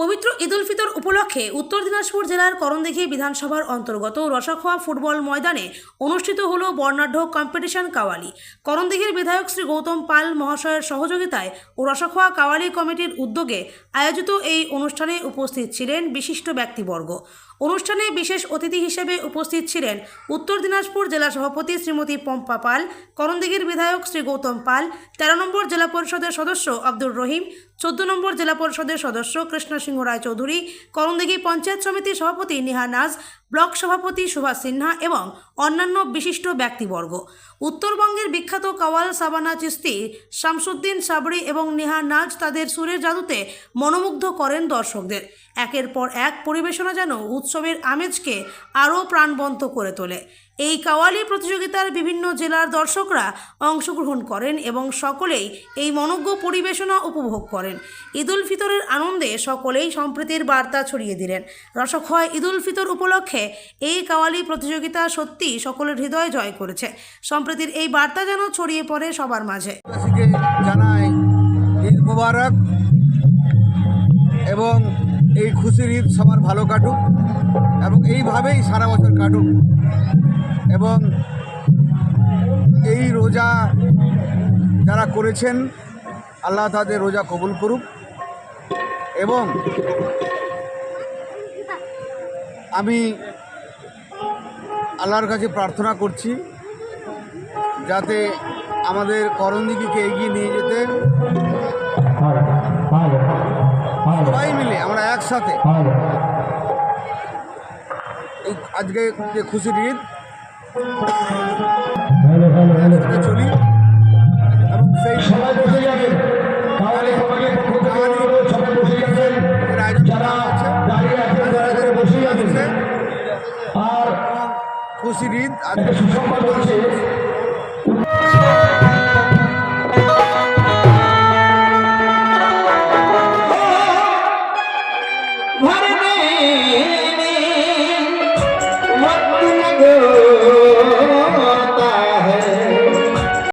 পবিত্র ঈদুল ফিতর উপলক্ষে উত্তর দিনাজপুর জেলার করণদিঘি বিধানসভার অন্তর্গত রসাখোয়া ফুটবল ময়দানে অনুষ্ঠিত হল বর্ণাঢ্য কম্পিটিশন কাওয়ালি। করণদিঘির বিধায়ক শ্রী গৌতম পাল মহাশয়ের সহযোগিতায় ও রসাখোয়া কাওয়ালি কমিটির উদ্যোগে আয়োজিত এই অনুষ্ঠানে উপস্থিত ছিলেন বিশিষ্ট ব্যক্তিবর্গ। অনুষ্ঠানে বিশেষ অতিথি হিসেবে উপস্থিত ছিলেন উত্তর দিনাজপুর জেলা সভাপতি শ্রীমতী পম্পা পাল, করণদিঘির বিধায়ক শ্রী গৌতম পাল, তেরো নম্বর জেলা পরিষদের সদস্য আব্দুর রহিম, চোদ্দ নম্বর জেলা পরিষদের সদস্য কৃষ্ণ সিংহ রায়চৌধুরী। করণদিঘি পঞ্চায়েত সমিতির সভাপতি নেহা নাজ ব্লক সভাপতি সুভাষ সিনহা এবং অন্যান্য বিশিষ্ট ব্যক্তিবর্গ। উত্তরবঙ্গের বিখ্যাত কাওয়াল সাবানা চিস্তি, শামসুদ্দিন সাবরি এবং নেহা নাজ তাদের সুরের জাদুতে মনোমুগ্ধ করেন দর্শকদের। একের পর এক পরিবেশনা যেন উৎসবের আমেজকে আরও প্রাণবন্ত করে তোলে। এই কাওয়ালি প্রতিযোগিতার বিভিন্ন জেলার দর্শকরা অংশগ্রহণ করেন এবং সকলেই এই মনজ্ঞ পরিবেশনা উপভোগ করেন। ঈদুল ফিতরের আনন্দে সকলেই সম্প্রীতির বার্তা ছড়িয়ে দিলেন। রসক্ষয় ঈদুল ফিতর উপলক্ষে এই কাওয়ালি প্রতিযোগিতা সত্যি সকলের হৃদয় জয় করেছে। সম্প্রীতির এই বার্তা যেন ছড়িয়ে পড়ে সবার মাঝে। জানাই মুবারক এবং এই খুশির ঈদ সবার ভালো কাটুক এবং এইভাবেই সারা বছর কাটুক এবং এই রোজা যারা করেছেন, আল্লাহ তাদের রোজা কবুল করুক এবং আমি আল্লাহর কাছে প্রার্থনা করছি যাতে আমাদের করণদিকে এগিয়ে নিয়ে যেতে সবাই মিলে, আমরা একসাথে। আজকে যে খুশির ঈদ খুশির ঈদ আজকে সুসংবাদ বলছি Good.